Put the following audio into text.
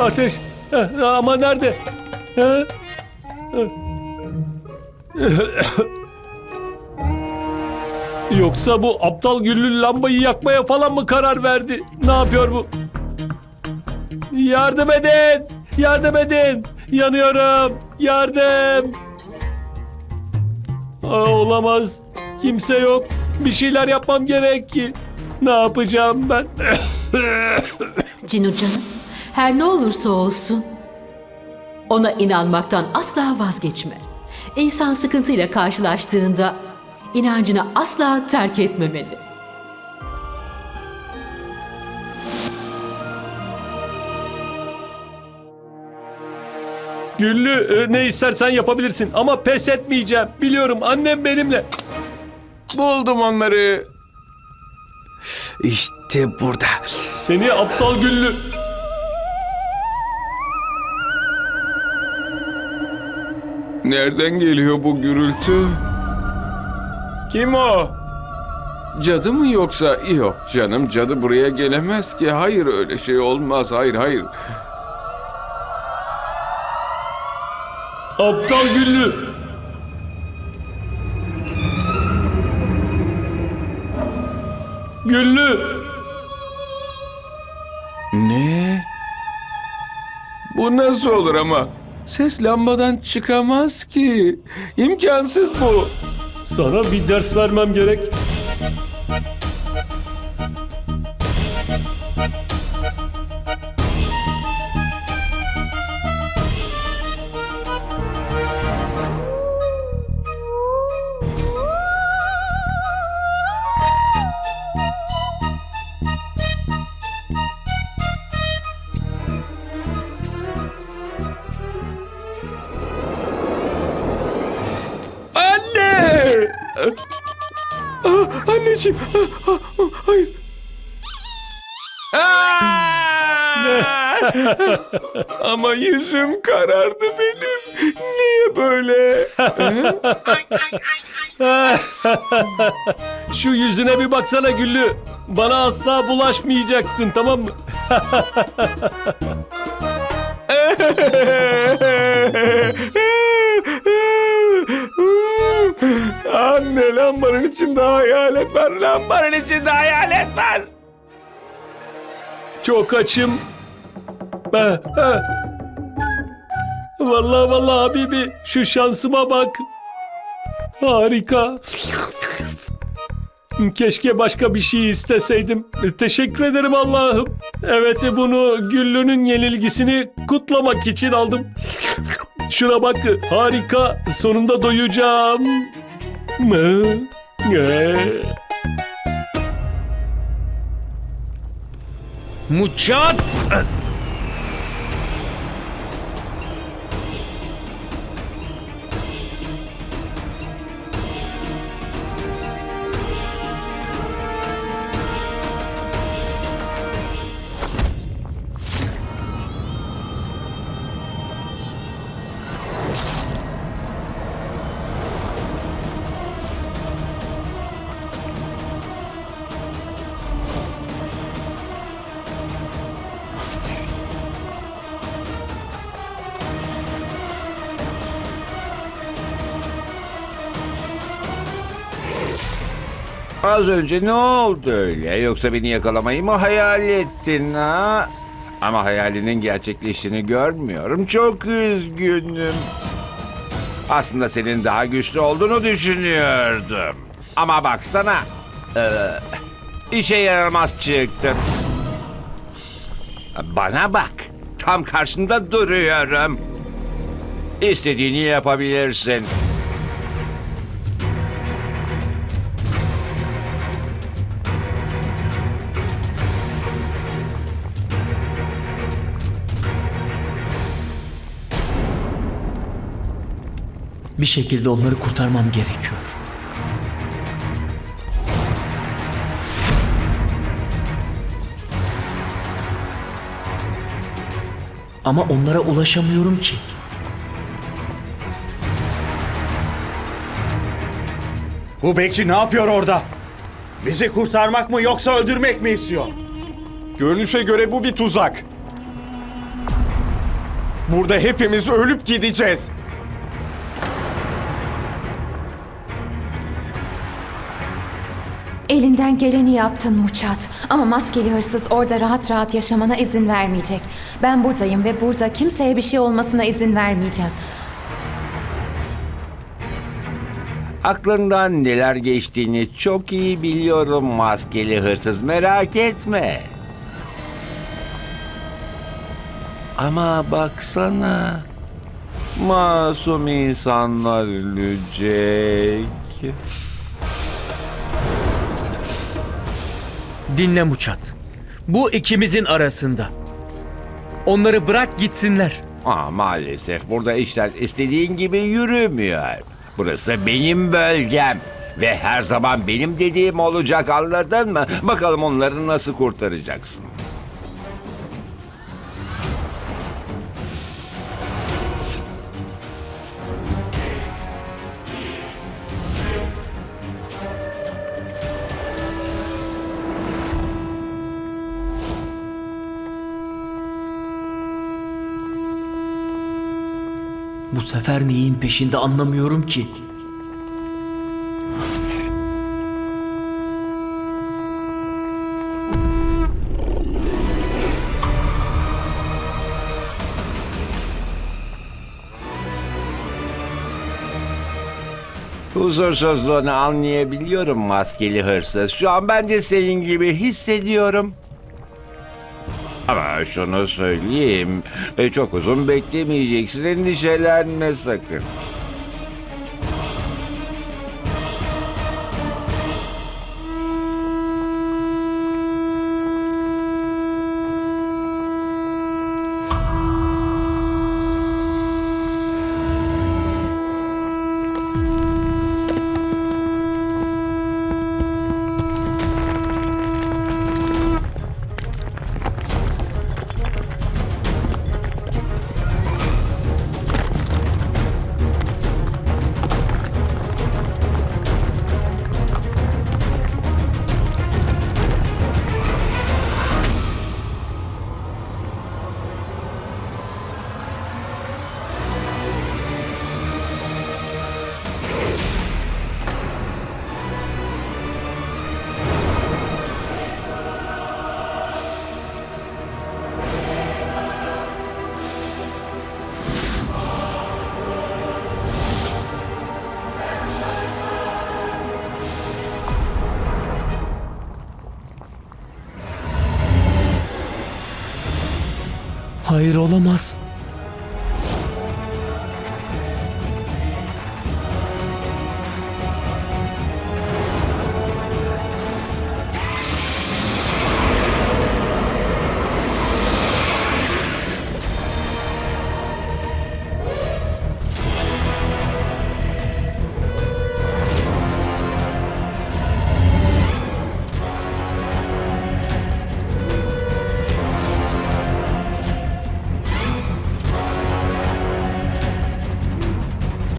Ateş. Ama nerede? Yoksa bu aptal güllü lambayı yakmaya falan mı karar verdi? Ne yapıyor bu? Yardım edin! Yardım edin! Yanıyorum! Yardım! Aa, olamaz. Kimse yok. Bir şeyler yapmam gerek ki. Ne yapacağım ben? Cinu canım, her ne olursa olsun ona inanmaktan asla vazgeçme. İnsan sıkıntıyla karşılaştığında inancını asla terk etmemeli. Güllü e, ne istersen yapabilirsin ama pes etmeyeceğim. Biliyorum annem benimle. Buldum onları. İşte burada. Seni aptal Güllü. Nereden geliyor bu gürültü? Kim o? Cadı mı yoksa? Yok canım cadı buraya gelemez ki. Hayır öyle şey olmaz. Hayır hayır. Aptal Güllü. Güllü. Ne? Bu nasıl olur ama? Ses lambadan çıkamaz ki. İmkansız bu. Sana bir ders vermem gerek. Ah, anneciğim. Ah, ah, hayır. Ama yüzüm karardı benim. Niye böyle? Şu yüzüne bir baksana Güllü. Bana asla bulaşmayacaktın tamam mı? Anne lambanın içinde hayalet var. Lambanın içinde hayalet var. Çok açım. Ha, ha. Vallahi vallahi Habibi şu şansıma bak. Harika. Keşke başka bir şey isteseydim. Teşekkür ederim Allah'ım. Evet bunu Güllü'nün yenilgisini kutlamak için aldım. Şuna bak harika. Sonunda doyacağım. Mı? Muçat! Az önce ne oldu öyle? Yoksa beni yakalamayı mı hayal ettin ha? Ama hayalinin gerçekleştiğini görmüyorum. Çok üzgünüm. Aslında senin daha güçlü olduğunu düşünüyordum. Ama baksana. Ee, işe yaramaz çıktın. Bana bak. Tam karşında duruyorum. İstediğini yapabilirsin. Bir şekilde onları kurtarmam gerekiyor. Ama onlara ulaşamıyorum ki. Bu bekçi ne yapıyor orada? Bizi kurtarmak mı yoksa öldürmek mi istiyor? Görünüşe göre bu bir tuzak. Burada hepimiz ölüp gideceğiz. Elinden geleni yaptın Muçat. Ama maskeli hırsız orada rahat rahat yaşamana izin vermeyecek. Ben buradayım ve burada kimseye bir şey olmasına izin vermeyeceğim. Aklından neler geçtiğini çok iyi biliyorum maskeli hırsız merak etme. Ama baksana. Masum insanlar ölecek. Dinle Muçat. Bu ikimizin arasında. Onları bırak gitsinler. Aa, maalesef burada işler istediğin gibi yürümüyor. Burası benim bölgem. Ve her zaman benim dediğim olacak anladın mı? Bakalım onları nasıl kurtaracaksın. Bu sefer neyin peşinde anlamıyorum ki. Huzursuzluğunu anlayabiliyorum maskeli hırsız. Şu an ben de senin gibi hissediyorum. Ama şunu söyleyeyim. e, Çok uzun beklemeyeceksin. Endişelenme sakın. Hayır olamaz.